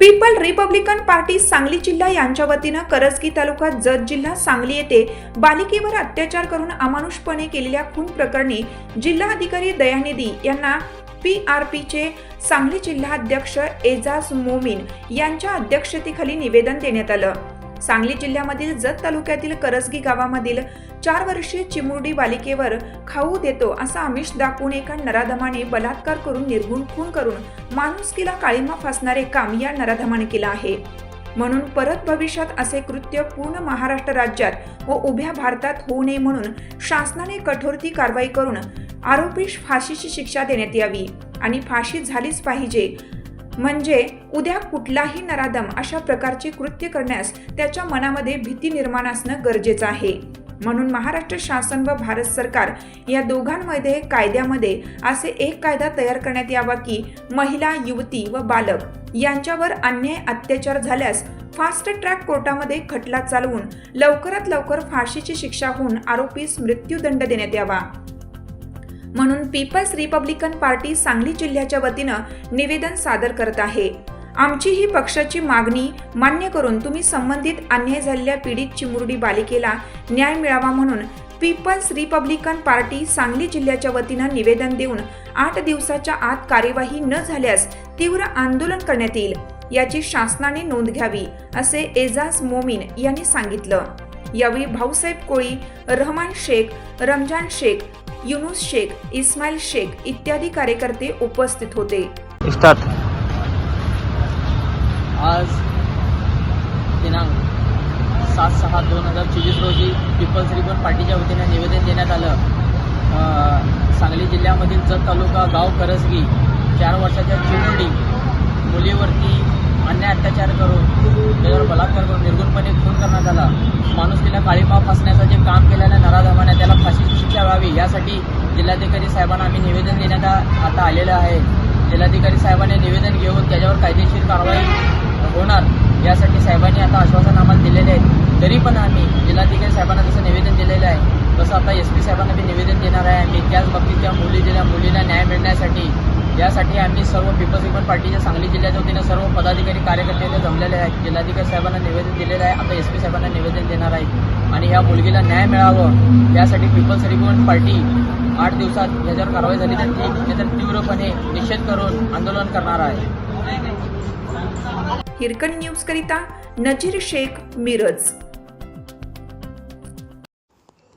People Republican party Sangli जिल्हा यांच्या वतीनं करजगी तालुका जत जिल्हा सांगली येथे बालिकेवर अत्याचार करून अमानुषपणे केलेल्या खून प्रकरणी जिल्हा अधिकारी दयानिधी यांना पी आर पीचे सांगली जिल्हाध्यक्ष एजाज मोमीन यांच्या अध्यक्षतेखाली निवेदन देण्यात आलं. सांगली जिल्ह्यामधील जत तालुक्यातील करसगी गावामधील चार वर्षीय चिमुरडी बालिकेवर खाऊ देतो असा आमिष दाखवून एका नराधमाने बलात्कार करून निर्गुण खून करून माणुसकीला काळीमा फासणारे काम या नराधमाने केलं आहे. म्हणून परत भविष्यात असे कृत्य पूर्ण महाराष्ट्र राज्यात व उभ्या भारतात होऊ नये म्हणून शासनाने कठोर ती कारवाई करून आरोपीस फाशीची शिक्षा देण्यात यावी आणि फाशी झालीच पाहिजे. म्हणजे उद्या कुठलाही नरादम अशा प्रकारचे कृत्य करण्यास त्याच्या मनामध्ये भीती निर्माण असणं गरजेचं आहे. म्हणून महाराष्ट्र शासन व भारत सरकार या दोघांमध्ये कायद्यामध्ये असे एक कायदा तयार करण्यात यावा की महिला युवती व बालक यांच्यावर अन्याय अत्याचार झाल्यास फास्ट ट्रॅक कोर्टामध्ये खटला चालवून लवकरात लवकर फाशीची शिक्षा होऊन आरोपीस मृत्यूदंड देण्यात यावा. म्हणून पीपल्स रिपब्लिकन पार्टी सांगली जिल्ह्याच्या वतीनं निवेदन सादर करत आहे. आमची ही पक्षाची मागणी मान्य करून तुम्ही संबंधित अन्याय झालेल्या पीडित चिमुरडी बालिकेला न्याय मिळावा म्हणून पीपल्स रिपब्लिकन पार्टी सांगली जिल्ह्याच्या वतीनं निवेदन देऊन आठ दिवसाच्या आत कार्यवाही न झाल्यास तीव्र आंदोलन करण्यात येईल याची शासनाने नोंद घ्यावी असे एजाज मोमीन यांनी सांगितलं. यावेळी भाऊसाहेब कोळी रहमान शेख रमजान शेख युनुस शेख इस्माईल शेख इत्यादी कार्यकर्ते उपस्थित होते. आज दिनांक सात सहा दोन हजार चोवीस रोजी पीपल्स रिबन पार्टीच्या वतीने निवेदन देण्यात आलं. अ, सांगली जिल्ह्यामधील जत तालुका गाव करसगी चार वर्षाच्या चिमुरडी मुलीवरती अन्याय अत्याचार करून त्याच्यावर बलात्कार करून निर्गुणपणे खून करण्यात आला. माणुसकीला काळीमा फासण्याचं जे काम केलेल्या नराधमाने त्याला फाशीची शिक्षा व्हावी यासाठी जिल्हाधिकारी साहेबांना आम्ही निवेदन देण्यात आता आलेलं आहे. जिल्हाधिकारी साहेबांनी निवेदन घेऊन त्याच्यावर कायदेशीर कारवाई होणार यासाठी साहेबांनी आता आश्वासन आम्हाला दिलेले आहे तरी पण आम्ही जिल्हाधिकारी साहेबांना जसं निवेदन दिलेलं आहे. आता एस पी साहेबांना मी निवेदन देणार आहे. आम्ही त्याच बाबतीत त्या मुली दिल्या मुलीला न्याय मिळण्यासाठी यासाठी आम्ही सर्व पीपल्स रिपन पार्टीच्या सांगली जिल्ह्याच्या वतीनं सर्व पदाधिकारी कार्यकर्ते जमलेले आहेत. जिल्हाधिकारी साहेबांना निवेदन दिलेलं आहे. आता एस पी साहेबांना निवेदन देणार आहे. आणि ह्या मुलगीला न्याय मिळावं यासाठी पीपल्स रिपन पार्टी आठ दिवसात ह्याच्यावर कारवाई झाली. तर ती नाही तर तीव्रपणे निषेध करून आंदोलन करणार आहे. हिरकन न्यूज करिता नजीर शेख मिरज.